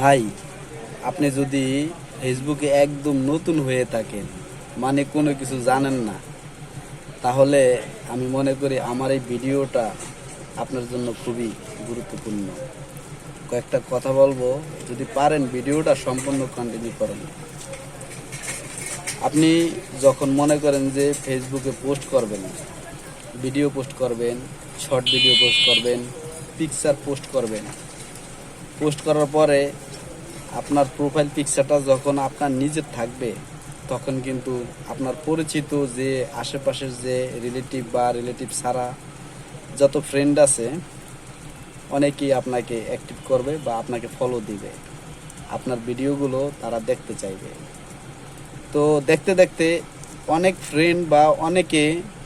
ভাই, আপনি যদি ফেসবুকে একদম নতুন হয়ে থাকেন মানে কোনো কিছু জানেন না, তাহলে আমি মনে করি আমার এই ভিডিওটা আপনার জন্য খুবই গুরুত্বপূর্ণ। কয়েকটা কথা বলব, যদি পারেন ভিডিওটা সম্পূর্ণ কন্টিনিউ করেন। আপনি যখন মনে করেন যে ফেসবুকে পোস্ট করবেন, ভিডিও পোস্ট করবেন, শর্ট ভিডিও পোস্ট করবেন, পিকচার পোস্ট করবেন পোস্ট করার পরে আপনার প্রোফাইল পিকচারটা যখন আপনার নিজের থাকবে, তখন কিন্তু আপনার পরিচিত যে আশেপাশের যে রিলেটিভ বা রিলেটিভ ছাড়া যত ফ্রেন্ড আছে, অনেকেই আপনাকে অ্যাক্টিভ করবে বা আপনাকে ফলো দিবে। আপনার ভিডিওগুলো তারা দেখতে চাইবে। তো দেখতে দেখতে অনেক ফ্রেন্ড বা অনেকে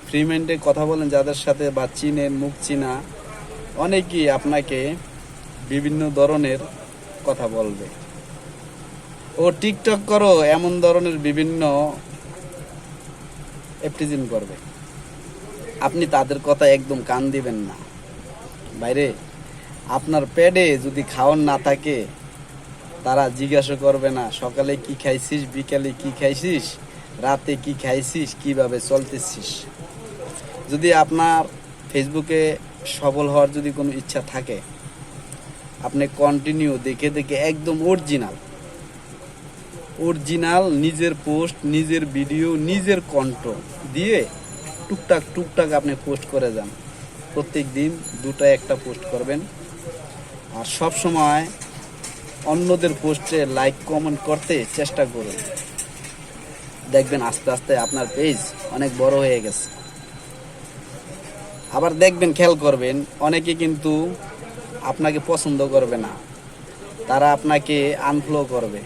ফ্রি মাইন্ডে কথা বলেন যাদের সাথে বা চিনেন, মুখ চিনা, অনেকেই আপনাকে বিভিন্ন ধরনের কথা বলবে। ও টিকটক করো, এমন ধরনের বিভিন্ন এপ্রিজিন করবে। আপনি তাদের কথা একদম কান দিবেন না। বাইরে, আপনার পেটে যদি খাওয়ার না থাকে, তারা জিজ্ঞাসা করবে না, সকালে কি খাইছিস, বিকালে কি খাইছিস, রাতে কি খাইছিস, কীভাবে চলতেছিস। যদি আপনার ফেসবুকে সফল হওয়ার যদি কোনো ইচ্ছা থাকে আপনি কন্টিনিউ দেখে দেখে একদম অরিজিনাল অরিজিনাল নিজের পোস্ট নিজের ভিডিও নিজের কণ্ঠ দিয়ে টুকটাক টুকটাক আপনি পোস্ট করে যান। প্রত্যেক দিন দুটা একটা পোস্ট করবেন। আর সব সময় অন্যদের পোস্টে লাইক কমেন্ট করতে চেষ্টা করুন। দেখবেন আস্তে আস্তে আপনার পেজ অনেক বড় হয়ে গেছে। আবার দেখবেন, খেয়াল করবেন, অনেকে কিন্তু আপনাকে পছন্দ করবে না, তারা আপনাকে আনফ্লো করবে।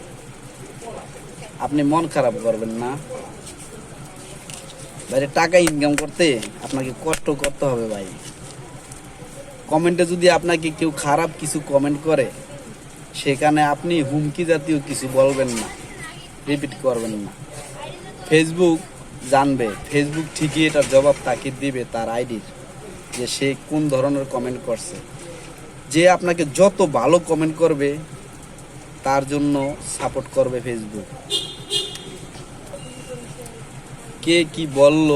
আপনি মন খারাপ করবেন না। বাইরে টাকা ইনকাম করতে আপনাকে কষ্ট করতে হবে ভাই। কমেন্টে যদি আপনাকে কেউ খারাপ কিছু কমেন্ট করে, সেখানে আপনি হুমকি জাতীয় কিছু বলবেন না রিপিট করবেন না। ফেসবুক জানবে ফেসবুক ঠিকই এটার জবাব তাকে দিবে তার আইডির যে সে কোন ধরনের কমেন্ট করছে। যে আপনাকে যত ভালো কমেন্ট করবে, তার জন্য সাপোর্ট করবে ফেসবুক কে কি বলল,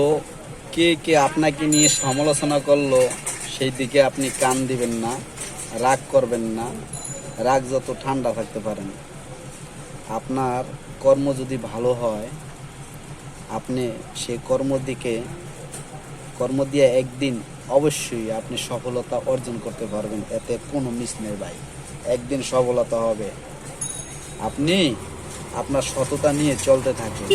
কে কে আপনাকে নিয়ে সমালোচনা করল, সেই দিকে আপনি কান দিবেন না, রাগ করবেন না। রাগ যত ঠান্ডা থাকতে পারেন আপনার কর্ম যদি ভালো হয়, আপনি সেই কর্ম দিকে, কর্ম দিয়ে একদিন অবশ্যই আপনি সফলতা অর্জন করতে পারবেন, এতে কোনো মিস নেই ভাই। একদিন সফলতা হবে। আপনি আপনার সততা নিয়ে চলতে থাকেন।